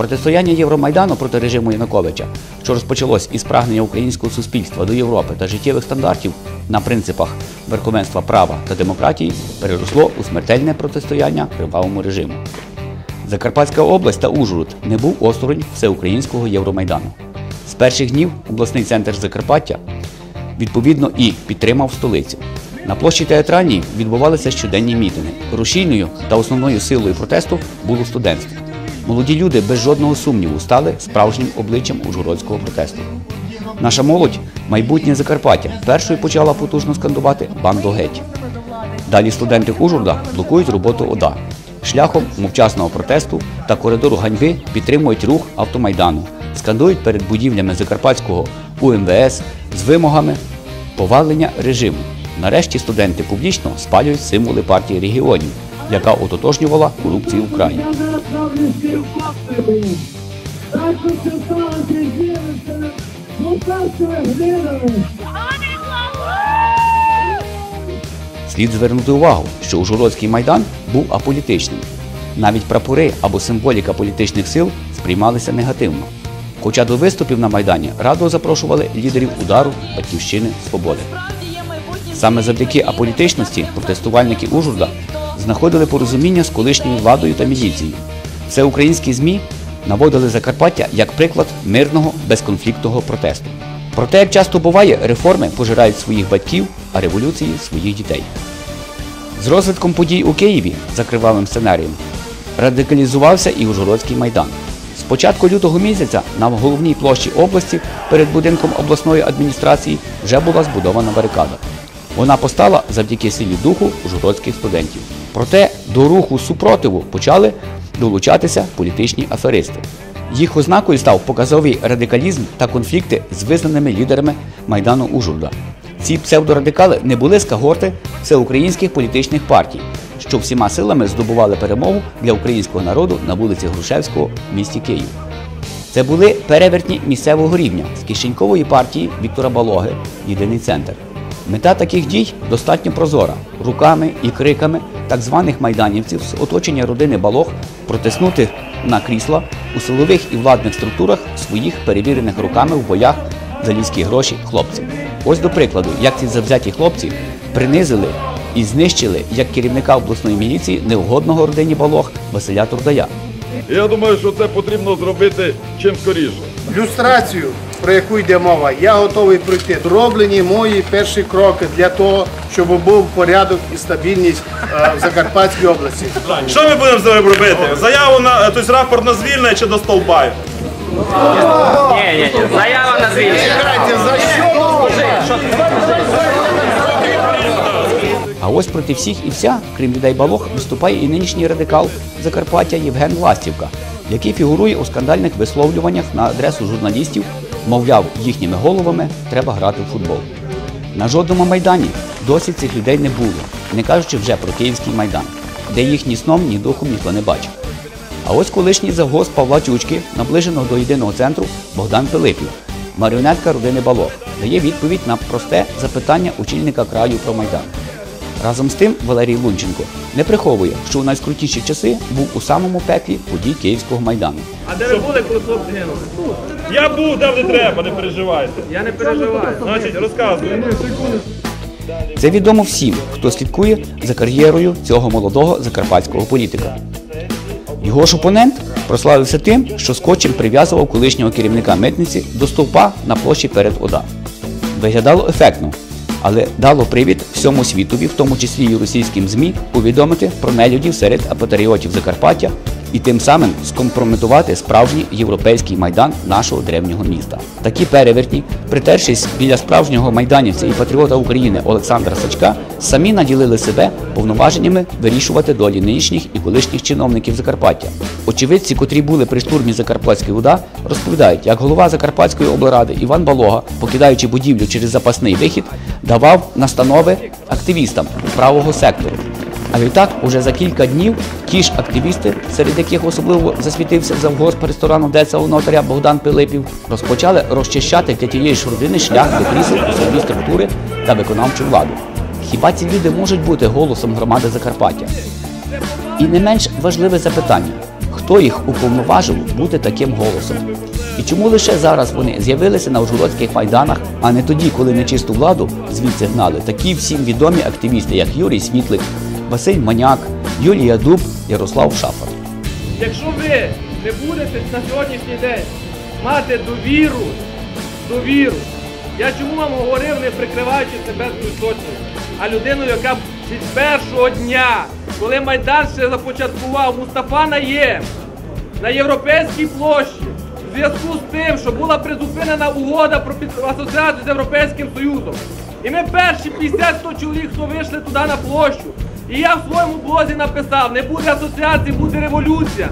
Протистояння Євромайдану проти режиму Януковича, що розпочалось із прагнення українського суспільства до Європи та життєвих стандартів на принципах верховенства права та демократії, переросло у смертельне протистояння кривавому режиму. Закарпатська область та Ужгород не був осторонь всеукраїнського Євромайдану. З перших днів обласний центр Закарпаття відповідно і підтримав столицю. На площі театральній відбувалися щоденні мітинги. Рушійною та основною силою протесту було студентство. Молоді люди без жодного сумніву стали справжнім обличчям ужгородського протесту. Наша молодь, майбутнє Закарпаття, першою почала потужно скандувати банду геть. Далі студенти Ужгорода блокують роботу ОДА. Шляхом мовчасного протесту та коридору ганьби підтримують рух автомайдану, скандують перед будівлями Закарпатського УМВС з вимогами повалення режиму. Нарешті студенти публічно спалюють символи партії регіонів, яка ототожнювала корупцію в країні. Слід звернути увагу, що Ужгородський майдан був аполітичним. Навіть прапори або символіка політичних сил сприймалися негативно. Хоча до виступів на майдані радо запрошували лідерів удару Батьківщини Свободи. Саме завдяки аполітичності протестувальники Ужгорода знаходили порозуміння з колишньою владою та міліцією. Це українські ЗМІ наводили Закарпаття як приклад мирного безконфліктного протесту. Проте, як часто буває, реформи пожирають своїх батьків, а революції своїх дітей. З розвитком подій у Києві за кривавим сценарієм радикалізувався і Ужгородський майдан. З початку лютого місяця на головній площі області перед будинком обласної адміністрації вже була збудована барикада. Вона постала завдяки силі духу ужгородських студентів. Проте до руху супротиву почали долучатися політичні аферисти. Їх ознакою став показовий радикалізм та конфлікти з визнаними лідерами Майдану Ужгорода. Ці псевдорадикали не були з когорти всеукраїнських політичних партій, що всіма силами здобували перемогу для українського народу на вулиці Грушевського в місті Київ. Це були перевертні місцевого рівня з кишенькової партії Віктора Балоги Єдиний центр. Мета таких дій достатньо прозора руками і криками так званих майданівців з оточення родини Балог протиснути на крісла у силових і владних структурах своїх перевірених руками в боях за людські гроші хлопців. Ось до прикладу, як ці завзяті хлопці принизили і знищили як керівника обласної міліції неугодного родині Балог Василя Турдая. Я думаю, що це потрібно зробити чим скоріше. люстрацію, про яку йде мова, я готовий пройти. Зроблені мої перші кроки для того, щоб був порядок і стабільність е, в Закарпатській області. Що ми будемо з ними робити? Заяву на тобто рапорт на звільнення чи до столба? Ні, ні, ні, заява на звільнення. Чекайте, за що? А ось проти всіх і вся, крім людей Балог, виступає і нинішній радикал Закарпаття Євген Ластівка, який фігурує у скандальних висловлюваннях на адресу журналістів, мовляв, їхніми головами треба грати в футбол. На жодному майдані досі цих людей не було, не кажучи вже про Київський майдан, де їх ні сном, ні духом ніхто не бачив. А ось колишній завгоз Павла Тючки, наближеного до єдиного центру Богдан Пилипів, маріонетка родини Балог, дає відповідь на просте запитання очільника краю про майдан. Разом з тим Валерій Лунченко не приховує, що у найскрутіші часи був у самому пеклі подій Київського майдану. А де ви були, коли хлопці гинули? Я був де де треба, не переживайте. Я не переживаю. Значить, розказуй. Це відомо всім, хто слідкує за кар'єрою цього молодого закарпатського політика. Його ж опонент прославився тим, що скотчем прив'язував колишнього керівника митниці до стовпа на площі перед ОДА. Виглядало ефектно, але дало привід всьому світові, в тому числі і російським ЗМІ, повідомити про нелюдів серед апатріотів Закарпаття і тим самим скомпрометувати справжній європейський майдан нашого древнього міста. Такі перевертні, притершись біля справжнього майданівця і патріота України Олександра Сачка, самі наділили себе повноваженнями вирішувати долі нинішніх і колишніх чиновників Закарпаття. Очевидці, котрі були при штурмі Закарпатської УДА, розповідають, як голова Закарпатської облради Іван Балога, покидаючи будівлю через запасний вихід, давав настанови активістам правого сектору. А відтак, уже за кілька днів ті ж активісти, серед яких особливо засвітився завгосп ресторану у нотаря Богдан Пилипів, розпочали розчищати для тієї ж родини шлях до крісел у структури та виконавчу владу. Хіба ці люди можуть бути голосом громади Закарпаття? І не менш важливе запитання: Хто їх уповноважив бути таким голосом? І чому лише зараз вони з'явилися на Ужгородських майданах, а не тоді, коли нечисту владу звідси гнали такі всім відомі активісти, як Юрій Світлик, Василь Маняк, Юлія Дуб, Ярослав Шафар. Якщо ви не будете на сьогоднішній день мати довіру, довіру, я чому вам говорив, не прикриваючи себе сотні, а людину, яка від першого дня, коли Майдан ще започаткував Мустафа Наєм на Європейській площі, в зв'язку з тим, що була призупинена угода про асоціацію з Європейським Союзом. І ми перші 50-100 чоловік, хто вийшли туди на площу. І я в своєму блозі написав, не буде асоціації, буде революція.